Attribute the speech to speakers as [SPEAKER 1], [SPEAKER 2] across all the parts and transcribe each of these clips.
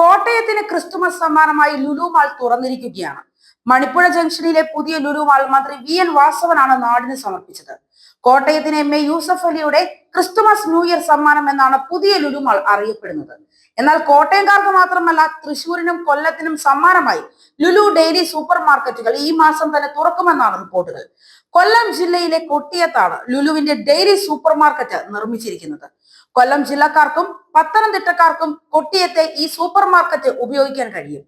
[SPEAKER 1] കോട്ടയത്തിന് Christmas സമ്മാനമായി Lulu mall തുറന്നിരിക്കുകയാണ്. Manippuzha ജംഗ്ഷനിലെ പുതിയ ലുലു മാൾ മന്ത്രി വി എൻ വാസവനാണ് നാടിന് സമർപ്പിച്ചത്. കോട്ടയത്തിന് എം എ യൂസഫ് അലിയുടെ ക്രിസ്തുമസ് ന്യൂ ഇയർ സമ്മാനം എന്നാണ് പുതിയ ലുലു മാൾ അറിയപ്പെടുന്നത്. എന്നാൽ കോട്ടയംകാർക്ക് മാത്രമല്ല തൃശൂരിനും കൊല്ലത്തിനും സമ്മാനമായി ലുലു ഡെയിലി സൂപ്പർ മാർക്കറ്റുകൾ ഈ മാസം തന്നെ തുറക്കുമെന്നാണ് റിപ്പോർട്ടുകൾ. കൊല്ലം ജില്ലയിലെ കൊട്ടിയത്താണ് ലുലുവിന്റെ ഡെയിലി സൂപ്പർ മാർക്കറ്റ് നിർമ്മിച്ചിരിക്കുന്നത്. കൊല്ലം ജില്ലക്കാർക്കും പത്തനംതിട്ടക്കാർക്കും കൊട്ടിയത്തെ ഈ സൂപ്പർ മാർക്കറ്റ് ഉപയോഗിക്കാൻ കഴിയും.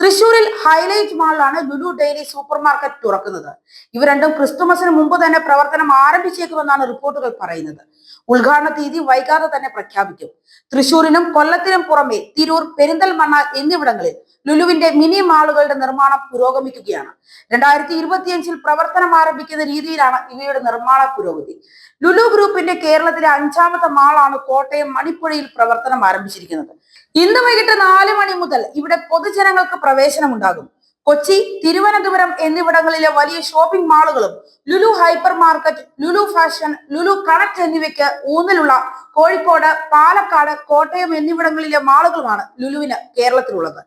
[SPEAKER 1] തൃശൂരിൽ ഹൈലൈറ്റ് മാളിലാണ് ലുലു ഡെയിലി സൂപ്പർ മാർക്കറ്റ് തുറക്കുന്നത്. ഇവ രണ്ടും ക്രിസ്തുമസിന് മുമ്പ് തന്നെ പ്രവർത്തനം ആരംഭിച്ചേക്കുമെന്നാണ് റിപ്പോർട്ടുകൾ പറയുന്നത്. ഉദ്ഘാടന തീയതി വൈകാതെ തന്നെ പ്രഖ്യാപിക്കും. തൃശൂരിനും കൊല്ലത്തിനും പുറമെ തിരൂർ പെരിന്തൽമണ്ണ എന്നിവിടങ്ങളിൽ ലുലുവിന്റെ മിനി മാളുകളുടെ നിർമ്മാണം പുരോഗമിക്കുകയാണ്. രണ്ടായിരത്തി ഇരുപത്തിയഞ്ചിൽ പ്രവർത്തനം ആരംഭിക്കുന്ന രീതിയിലാണ് ഇവയുടെ നിർമ്മാണ പുരോഗതി. ലുലു ഗ്രൂപ്പിന്റെ കേരളത്തിലെ അഞ്ചാമത്തെ മാളാണ് കോട്ടയം മണിപ്പുഴയിൽ പ്രവർത്തനം ആരംഭിച്ചിരിക്കുന്നത്. ഇന്ന് വൈകിട്ട് നാല് മണി മുതൽ ഇവിടെ പൊതുജനങ്ങൾക്ക് പ്രവേശനം ഉണ്ടാകും കൊച്ചി തിരുവനന്തപുരം എന്നിവിടങ്ങളിലെ വലിയ ഷോപ്പിംഗ് മാളുകളും Lulu hypermarket Lulu fashion Lulu connect എന്നിവയ്ക്ക് ഊന്നലുള്ള കോഴിക്കോട് പാലക്കാട് കോട്ടയം എന്നിവിടങ്ങളിലെ മാളുകളുമാണ് ലുലുവിന് കേരളത്തിലുള്ളത്.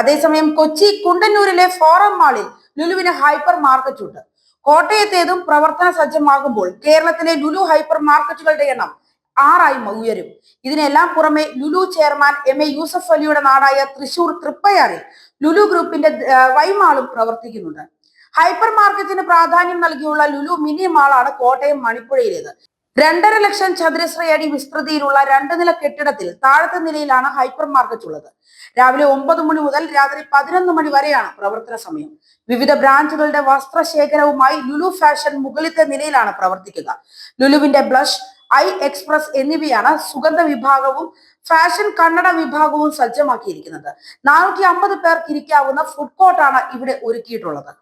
[SPEAKER 1] അതേസമയം കൊച്ചി കുണ്ടന്നൂരിലെ ഫോറം മാളിൽ ലുലുവിന് ഹൈപ്പർ മാർക്കറ്റ് ഉണ്ട്. കോട്ടയത്തേതും പ്രവർത്തന സജ്ജമാകുമ്പോൾ കേരളത്തിലെ ലുലു ഹൈപ്പർ മാർക്കറ്റുകളുടെ എണ്ണം ആറായി ഉയരും ഇതിനെല്ലാം പുറമെ Lulu chairman M A Yusuff അലിയുടെ നാടായ തൃശൂർ തൃപ്പയാറിൽ ലുലു ഗ്രൂപ്പിന്റെ വൈമാളും പ്രവർത്തിക്കുന്നുണ്ട്. ഹൈപ്പർ മാർക്കറ്റിന് പ്രാധാന്യം നൽകിയുള്ള ലുലു മിനി മാളാണ് കോട്ടയം മണിപ്പുഴയിലേത്. രണ്ടര ലക്ഷം ചതുരശ്രയടി വിസ്തൃതിയിലുള്ള രണ്ട് നില കെട്ടിടത്തിൽ താഴത്തെ നിലയിലാണ് ഹൈപ്പർ മാർക്കറ്റ് ഉള്ളത്. രാവിലെ ഒമ്പത് മണി മുതൽ രാത്രി പതിനൊന്ന് മണി വരെയാണ് പ്രവർത്തന സമയം. വിവിധ ബ്രാൻഡുകളുടെ വസ്ത്രശേഖരവുമായി ലുലു ഫാഷൻ മുകളിലത്തെ നിലയിലാണ് പ്രവർത്തിക്കുക. ലുലുവിന്റെ ബ്ലഷ് ഐ എക്സ്പ്രസ് എന്നിവയാണ് സുഗന്ധ വിഭാഗവും ഫാഷൻ കണ്ണട വിഭാഗവും സജ്ജമാക്കിയിരിക്കുന്നത്. നാനൂറ്റി അമ്പത് പേർക്ക് ഇരിക്കാവുന്ന ഫുഡ് കോർട്ടാണ് ഇവിടെ ഒരുക്കിയിട്ടുള്ളത്.